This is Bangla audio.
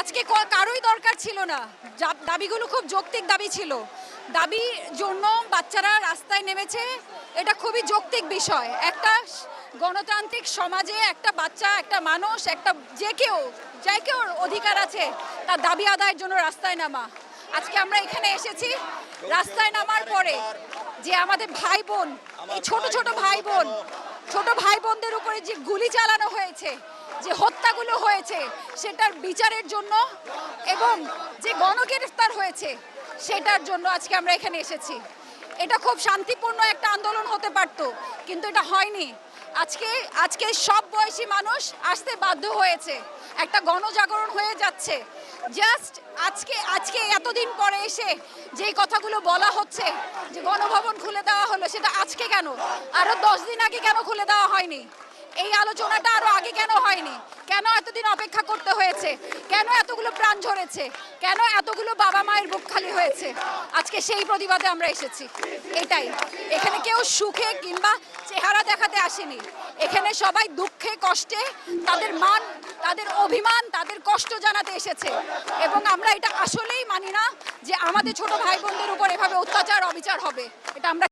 আজকে কারোই দরকার ছিল না। দাবিগুলো খুব যৌক্তিক দাবি ছিল। দাবির জন্য বাচ্চারা রাস্তায় নেমেছে, এটা খুবই যৌক্তিক বিষয়। একটা গণতান্ত্রিক সমাজে একটা বাচ্চা, একটা মানুষ, একটা যে কেউ যে কেউ অধিকার আছে, তার দাবি আদায়ের জন্য রাস্তায় নামা। আজকে আমরা এখানে এসেছি রাস্তায় নামার পরে যে আমাদের ভাই বোন, এই ছোট ছোট ভাই বোন, ছোট ভাই বোনদের উপরে যে গুলি চালানো হয়েছে, যে হত্যাগুলো হয়েছে, সেটার বিচারের জন্য এবং যে গণগ্রেফতার হয়েছে, সেটার জন্য আজকে আমরা এখানে এসেছি। এটা খুব শান্তিপূর্ণ একটা আন্দোলন হতে পারতো, কিন্তু এটা হয়নি। আজকে আজকে সব বয়সী মানুষ আসতে বাধ্য হয়েছে, একটা গণজাগরণ হয়ে যাচ্ছে। জাস্ট আজকে আজকে এতদিন পরে এসে যেই কথাগুলো বলা হচ্ছে, যে গণভবন খুলে দেওয়া হলো, সেটা আজকে কেন? আরও দশ দিন আগে কেন খুলে দেওয়া হয়নি? এই আলোচনাটা আরও আগে কেন হয়নি? কেন এতদিন অপেক্ষা করতে হয়েছে? কেন এতগুলো প্রাণ ঝরেছে? কেন এতগুলো বাবা মায়ের বুক খালি হয়েছে? আজকে সেই প্রতিবাদে আমরা এসেছি। এটাই। এখানে কেউ সুখে কিংবা চেহারা দেখাতে আসেনি। এখানে সবাই দুঃখে, কষ্টে, তাদের মান, তাদের অভিমান, তাদের কষ্ট জানাতে এসেছে। এবং আমরা এটা আসলেই মানি না যে আমাদের ছোট ভাই বোনদের উপর এভাবে অত্যাচার, অবিচার হবে। এটা আমরা